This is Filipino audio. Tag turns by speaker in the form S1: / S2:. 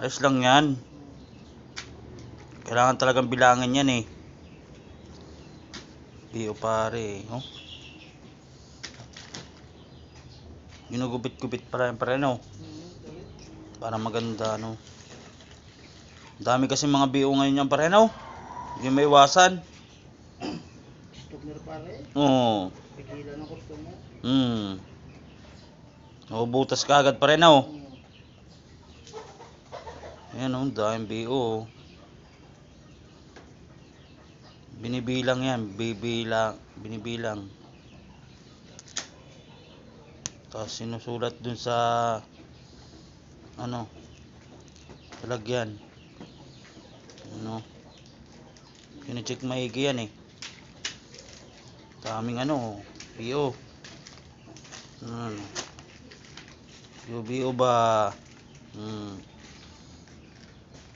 S1: Ayos lang yan. Kailangan talagang bilangin yan eh. Iyo pare, oh. Ginugupit-gupit pala yan pare, no? Para maganda, no? Dami kasi mga BO ngayon yan pare, no? Yung may iwasan.
S2: Customer pare.
S1: Oo.
S2: Pigilan ng customer.
S1: Hmm. Nabubutas ka agad pa rin, oh. Ayan, oh, daming BO. oh. Binibilang yan, bibilang, binibilang. Tapos sinusulat dun sa ano talagyan. Ano? Kine-check maigi yan eh. Daming ano, BO. Ano? BO ba? Hmm.